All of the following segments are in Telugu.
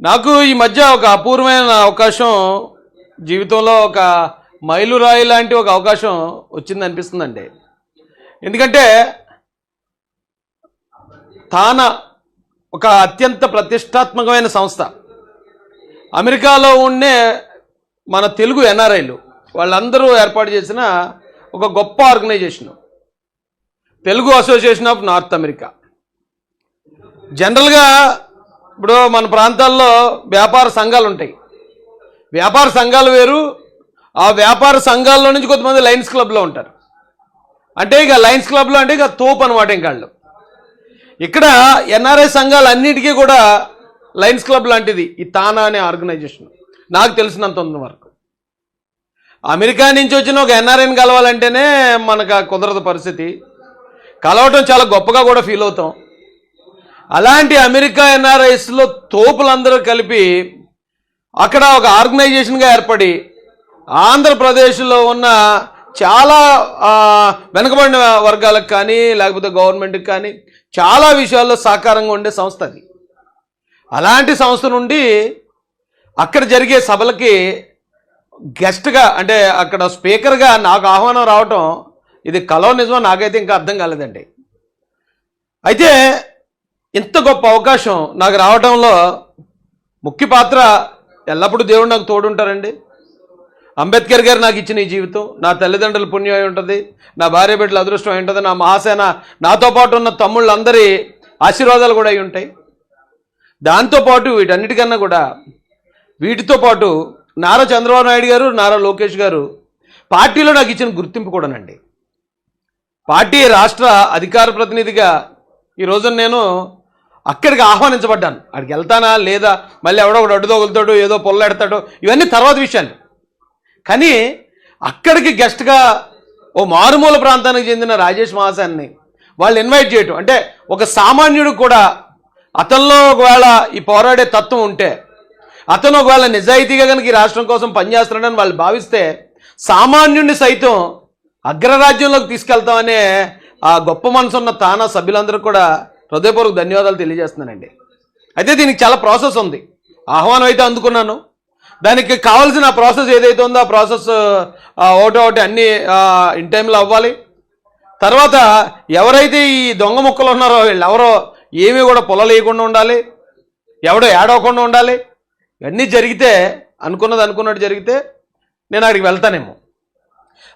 నాకు ఈ మధ్య ఒక అపూర్వమైన అవకాశం జీవితంలో ఒక మైలురాయి లాంటి ఒక అవకాశం వచ్చింది అనిపిస్తుందండి. ఎందుకంటే తాన ఒక అత్యంత ప్రతిష్టాత్మకమైన సంస్థ. అమెరికాలో ఉండే మన తెలుగు ఎన్ఆర్ఐలు వాళ్ళందరూ ఏర్పాటు చేసిన ఒక గొప్ప organisation. Telugu association of North America. జనరల్గా ఇప్పుడు మన ప్రాంతాల్లో వ్యాపార సంఘాలు ఉంటాయి. వ్యాపార సంఘాలు వేరు. ఆ వ్యాపార సంఘాల్లో నుంచి కొంతమంది లయన్స్ క్లబ్లో ఉంటారు. అంటే ఇక లయన్స్ క్లబ్లో అంటే ఇక తోపు అనమాట ఇంకా వాళ్ళు. ఇక్కడ ఎన్ఆర్ఐ సంఘాలు అన్నిటికీ కూడా లయన్స్ క్లబ్ లాంటిది. ఈ తానా అనే ఆర్గనైజేషన్. నాకు తెలిసినంత వరకు. అమెరికా నుంచి వచ్చిన ఒక ఎన్ఆర్ఐని కలవాలంటేనే మనకు కుదరదు పరిస్థితి. కలవటం చాలా గొప్పగా కూడా ఫీల్ అవుతాం. అలాంటి అమెరికా ఎన్ఆర్ఐస్లో తోపులందరూ కలిపి అక్కడ ఒక ఆర్గనైజేషన్గా ఏర్పడి ఆంధ్రప్రదేశ్లో ఉన్న చాలా వెనుకబడిన వర్గాలకు కానీ లేకపోతే గవర్నమెంట్కి కానీ చాలా విషయాల్లో సహకారంగా ఉండే సంస్థ అది. అలాంటి సంస్థ నుండి అక్కడ జరిగే సభలకి గెస్ట్గా అంటే అక్కడ స్పీకర్గా నాకు ఆహ్వానం రావటం ఇది కలవ నిజమో నాకైతే ఇంకా అర్థం కాలేదండి. అయితే ఇంత గొప్ప అవకాశం నాకు రావటంలో ముఖ్య పాత్ర ఎల్లప్పుడూ దేవుడు నాకు తోడుంటారండి. అంబేద్కర్ గారు నాకు ఇచ్చిన ఈ జీవితం నా తల్లిదండ్రుల పుణ్యం అయి ఉంటుంది నా భార్య బిడ్డల అదృష్టం అయి ఉంటుంది నా మహాసేన నాతో పాటు ఉన్న తమ్ముళ్ళందరి ఆశీర్వాదాలు కూడా అయి ఉంటాయి. దాంతోపాటు వీటన్నిటికన్నా కూడా వీటితో పాటు నారా చంద్రబాబు నాయుడు గారు నారా లోకేష్ గారు పార్టీలో నాకు ఇచ్చిన గుర్తింపు కూడానండి. పార్టీ రాష్ట్ర అధికార ప్రతినిధిగా ఈ రోజున నేను అక్కడికి ఆహ్వానించబడ్డాను. అక్కడికి వెళ్తానా లేదా మళ్ళీ ఎవడో ఒకడు అడ్డుదోగులుతాడు ఏదో పొల్లెడతాడు ఇవన్నీ తర్వాత విషయాలు. కానీ అక్కడికి గెస్ట్గా ఓ మారుమూల ప్రాంతానికి చెందిన రాజేష్ మహాశాన్ని వాళ్ళు ఇన్వైట్ చేయటం. అంటే ఒక సామాన్యుడు కూడా అతనిలో ఒకవేళ ఈ పోరాడే తత్వం ఉంటే అతను ఒకవేళ నిజాయితీగా కనుక ఈ రాష్ట్రం కోసం పనిచేస్తున్నాడని వాళ్ళు భావిస్తే సామాన్యుడిని సైతం అగ్రరాజ్యంలోకి తీసుకెళ్తామనే ఆ గొప్ప మనసు ఉన్న తానా సభ్యులందరూ కూడా హృదయపూర్వక ధన్యవాదాలు తెలియజేస్తున్నానండి. అయితే దీనికి చాలా ప్రాసెస్ ఉంది. ఆహ్వానం అయితే అందుకున్నాను. దానికి కావాల్సిన ప్రాసెస్ ఏదైతే ఉందో ఆ ప్రాసెస్ ఒకటి ఒకటి అన్ని ఇన్ టైంలో అవ్వాలి. తర్వాత ఎవరైతే ఈ దొంగ ముక్కలు ఉన్నారో వీళ్ళు ఎవరో ఏమీ కూడా పొలలేయకుండా ఉండాలి. ఎవడో ఏడవకుండా ఉండాలి. ఇవన్నీ జరిగితే అనుకున్నది అనుకున్నట్టు జరిగితే నేను అక్కడికి వెళ్తానేమో.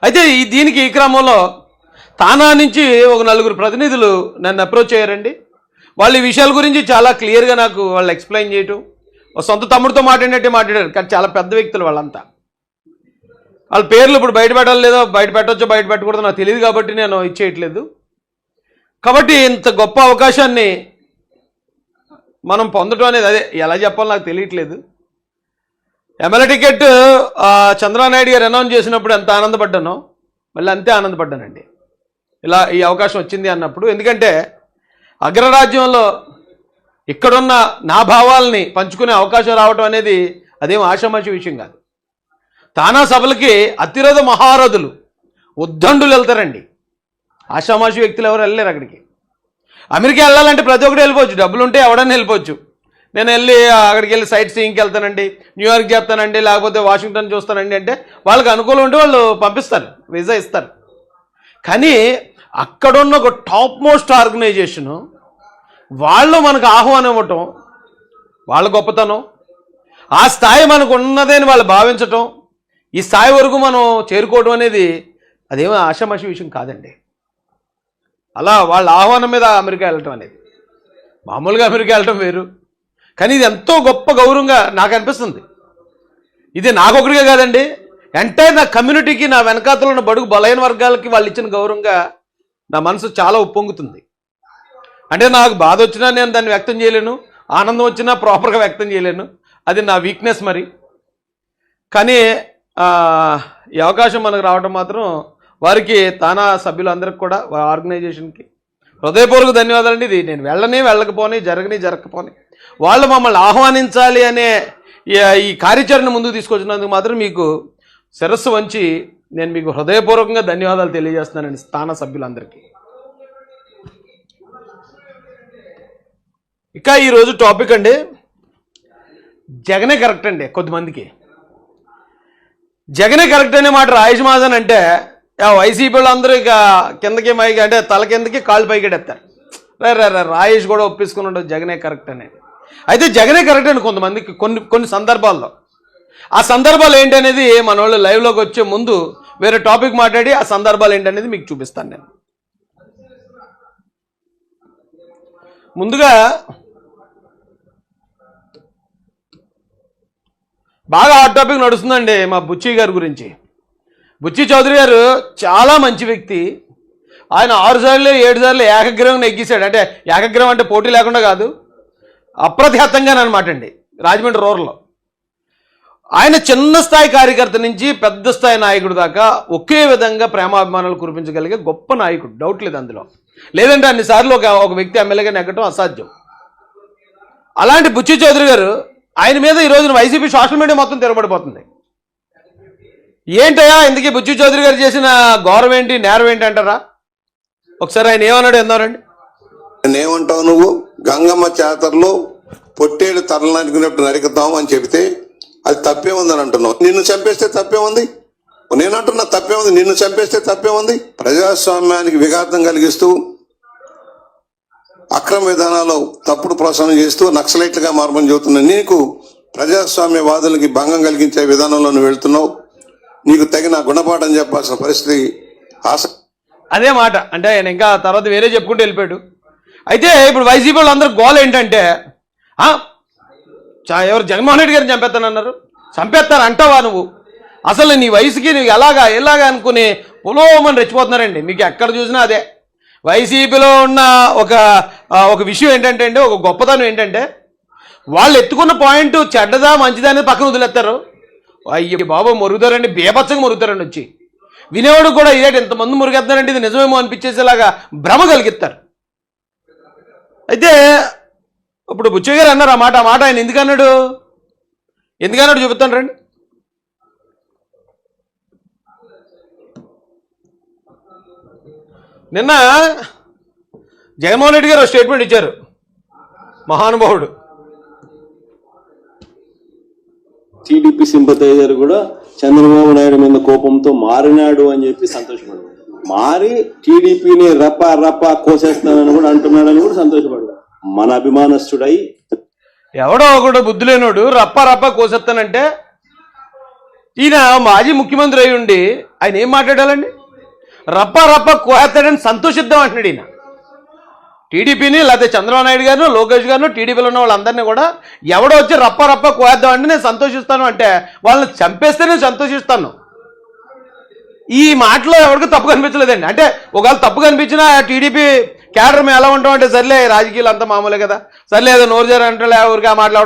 అయితే ఈ దీనికి ఈ క్రమంలో తానా నుంచి ఒక నలుగురు ప్రతినిధులు నన్ను అప్రోచ్ అయ్యారండి. వాళ్ళు ఈ విషయాల గురించి చాలా క్లియర్గా నాకు వాళ్ళు ఎక్స్ప్లెయిన్ చేయటం. సొంత తమ్ముడితో మాట్లాడినట్టే మాట్లాడారు కానీ చాలా పెద్ద వ్యక్తులు వాళ్ళంతా. వాళ్ళ పేర్లు ఇప్పుడు బయట పెట్టాలి లేదో బయట పెట్టచ్చో బయట పెట్టకూడదు నాకు తెలియదు కాబట్టి నేను ఇచ్చేయట్లేదు. కాబట్టి ఇంత గొప్ప అవకాశాన్ని మనం పొందడం అనేది అదే ఎలా చెప్పాలో నాకు తెలియట్లేదు. ఎమ్మెల్యే టికెట్ చంద్రనాయుడు నాయుడు గారు అనౌన్స్ చేసినప్పుడు ఎంత ఆనందపడ్డానో మళ్ళీ అంతే ఆనందపడ్డానండి. ఇలా ఈ అవకాశం వచ్చింది అన్నప్పుడు ఎందుకంటే అగ్రరాజ్యంలో ఇక్కడున్న నా భావాల్ని పంచుకునే అవకాశం రావటం అనేది అదేం ఆశామాషి విషయం కాదు. తానా సభలకి అతిరథ మహారథులు ఉద్దండులు వెళ్తారండి. ఆషామాషి వ్యక్తులు ఎవరు వెళ్ళలేరు అక్కడికి. అమెరికా వెళ్ళాలంటే ప్రతి ఒక్కటి వెళ్ళిపోవచ్చు. డబ్బులు ఉంటే ఎవడన్నా వెళ్ళిపోవచ్చు. నేను వెళ్ళి అక్కడికి వెళ్ళి సైట్ సీయింగ్కి వెళ్తానండి న్యూయార్క్ చేస్తానండి లేకపోతే వాషింగ్టన్ చూస్తానండి అంటే వాళ్ళకి అనుకూలం ఉంటే వాళ్ళు పంపిస్తారు వీసా ఇస్తారు. కానీ అక్కడున్న ఒక టాప్ మోస్ట్ ఆర్గనైజేషను వాళ్ళు మనకు ఆహ్వానం ఇవ్వటం వాళ్ళ గొప్పతనం ఆ స్థాయి మనకు ఉన్నదని వాళ్ళు భావించటం ఈ స్థాయి వరకు మనం చేరుకోవడం అనేది అదేమో ఆషామాషి విషయం కాదండి. అలా వాళ్ళ ఆహ్వానం మీద అమెరికా వెళ్ళటం అనేది. మామూలుగా అమెరికా వెళ్ళటం వేరు. కానీ ఇది ఎంతో గొప్ప గౌరవంగా నాకు అనిపిస్తుంది. ఇది నాకొకరిగా కాదండి ఎంటైర్ నా కమ్యూనిటీకి నా వెనకాతలో ఉన్న బడుగు బలైన వర్గాలకి వాళ్ళు ఇచ్చిన గౌరవంగా నా మనసు చాలా ఉప్పొంగుతుంది. అంటే నాకు బాధ వచ్చినా నేను దాన్ని వ్యక్తం చేయలేను ఆనందం వచ్చినా ప్రాపర్గా వ్యక్తం చేయలేను. అది నా వీక్నెస్ మరి. కానీ ఈ అవకాశం మనకు రావడం మాత్రం వారికి తానా సభ్యులందరికీ కూడా వారి ఆర్గనైజేషన్కి హృదయపూర్వక ధన్యవాదాలండి. ఇది నేను వెళ్ళని వెళ్ళకపోని జరగని జరగకపోని. వాళ్ళు మమ్మల్ని ఆహ్వానించాలి అనే ఈ- ఈ కార్యాచరణ ముందుకు తీసుకొచ్చినందుకు మాత్రం మీకు శిరస్సు వంచి నేను మీకు హృదయపూర్వకంగా ధన్యవాదాలు తెలియజేస్తున్నానండి స్థాన సభ్యులందరికీ. ఇక ఈరోజు టాపిక్ అండి. జగనే కరెక్ట్ అండి కొద్దిమందికి జగనే కరెక్ట్ అనే మాట రాయేష్ అంటే వైసీపీ వాళ్ళందరూ ఇక కిందకి మైకి అంటే తల కిందకి కాళ్ళు పైకి ఎడతారు రే రే రే రాయేష్ కూడా ఒప్పించుకున్నాడు ఉండదు జగనే కరెక్ట్ అని. అయితే జగనే కరెక్ట్ అండి కొంతమందికి కొన్ని కొన్ని సందర్భాల్లో. ఆ సందర్భాలు ఏంటి అనేది మన వాళ్ళు లైవ్లోకి వచ్చే ముందు వేరే టాపిక్ మాట్లాడి ఆ సందర్భాలు ఏంటనేది మీకు చూపిస్తాను నేను. ముందుగా బాగా హాట్ టాపిక్ నడుస్తుందండి మా బుచ్చి గారి గురించి. బుచ్చి చౌదరి గారు చాలా మంచి వ్యక్తి. ఆయన ఆరు సార్లు ఏడు సార్లు ఏకగ్రహం నెగ్గిశాడు. అంటే ఏకగ్రహం అంటే పోటీ లేకుండా కాదు అప్రతిహతంగా అనమాట అండి రాజమండ్రి రూరల్లో. ఆయన చిన్న స్థాయి కార్యకర్త నుంచి పెద్ద స్థాయి నాయకుడు దాకా ఒకే విధంగా ప్రేమాభిమానాలు కురిపించగలిగే గొప్ప నాయకుడు. డౌట్ లేదు అందులో. లేదంటే అన్నిసార్లు ఒక ఒక వ్యక్తి ఎమ్మెల్యేగా నెగ్గటం అసాధ్యం. అలాంటి బుచ్చి చౌదరి గారు ఆయన మీద ఈ రోజున వైసీపీ సోషల్ మీడియా మొత్తం తిరగబడిపోతుంది. ఏంటయ్యా ఇందుకే బుజ్జు చౌదరి గారు చేసిన గౌరవం ఏంటి నేరం ఏంటి అంటారా? ఒకసారి ఆయన ఏమన్నాడు ఎందారండి నేనేమంటావు నువ్వు? గంగమ్మ జాతరలో పొట్టేడు తరలు నరికినప్పుడు అని చెబితే అది తప్పే ఉందని అంటున్నావు. నిన్ను చంపేస్తే తప్పే ఉంది నేను అంటున్నా తప్పే ఉంది నిన్ను చంపేస్తే తప్పే ఉంది ప్రజాస్వామ్యానికి విఘాతం కలిగిస్తూ అక్రమ విధానాలు తప్పుడు ప్రోత్సాహం చేస్తూ నక్సలైట్లుగా మార్పం చెబుతున్నా నీకు ప్రజాస్వామ్యవాదులకి భంగం కలిగించే విధానంలో నువ్వు వెళ్తున్నావు. నీకు తగిన గుణపాఠం చెప్పాల్సిన పరిస్థితి ఆస అదే మాట. అంటే ఆయన ఇంకా తర్వాత వేరే చెప్పుకుంటూ వెళ్ళిపోయాడు. అయితే ఇప్పుడు వైసీపీ వాళ్ళందరూ గోల్ ఏంటంటే చా- ఎవరు జగన్మోహన్ రెడ్డి గారిని చంపేస్తానన్నారు. చంపేస్తారు అంటావా నువ్వు? అసలు నీ వయసుకి నువ్వు ఎలాగా ఎలాగా అనుకుని పులోమని రెచ్చిపోతున్నారండి. మీకు ఎక్కడ చూసినా అదే. వైసీపీలో ఉన్న ఒక ఒక విషయం ఏంటంటే అండి ఒక గొప్పతనం ఏంటంటే వాళ్ళు ఎత్తుకున్న పాయింట్ చెడ్డదా మంచిదా అనేది పక్కన వదిలేస్తారు. అయ్యో బాబు మురుగుతారండి బేపచ్చగా మురుగుతారండి వచ్చి. వినేవాడు కూడా ఇదేంటి ఇంతమంది మురిగేస్తున్నారంటే ఇది నిజమేమో అనిపించేసేలాగా భ్రమ కలిగిస్తారు. అయితే ఇప్పుడు బుచ్చయ్య గారు అన్నారు ఆ మాట ఆ మాట ఆయన ఎందుకన్నాడు? ఎందుకన్నాడు చూపిస్తాను రండి. నిన్న జగన్మోహన్ రెడ్డి గారు స్టేట్మెంట్ ఇచ్చారు. మహానుభావుడు. టీడీపీ సింపతైజర్ కూడా చంద్రబాబు నాయుడు మీద కోపంతో మారినాడు అని చెప్పి సంతోషపడ్డాడు. మారి టీడీపీని రప్ప రప్ప కోసేస్తానని కూడా అంటున్నాడని కూడా సంతోషపడ్డాడు. మన అభిమానస్తుడై ఎవడో ఒకడు బుద్ధి లేనోడు రప్ప రప్ప కోసెత్తానంటే ఈయన మాజీ ముఖ్యమంత్రి అయి ఉండి ఆయన ఏం మాట్లాడాలండి? రప్ప రప్ప కోహెత్తాడని సంతోషిద్దాం అంటున్నాడు ఈయన. టీడీపీని లేకపోతే చంద్రబాబు నాయుడు గారు లోకేష్ గారు టీడీపీలో ఉన్న వాళ్ళందరినీ కూడా ఎవడో వచ్చి రప్ప రప్ప కోహేద్దాం అంటే నేను సంతోషిస్తాను అంటే వాళ్ళని చంపేస్తే నేను సంతోషిస్తాను. ఈ మాటలో ఎవరికి తప్పు కనిపించలేదండి. అంటే ఒకవేళ తప్పు కనిపించినా టీడీపీ క్యాడర్ మేము ఎలా ఉంటాం అంటే సర్లే రాజకీయాలు అంతా మామూలే కదా. సర్లే ఏదో నోరు జారంటే ఊరికే మాట్లాడు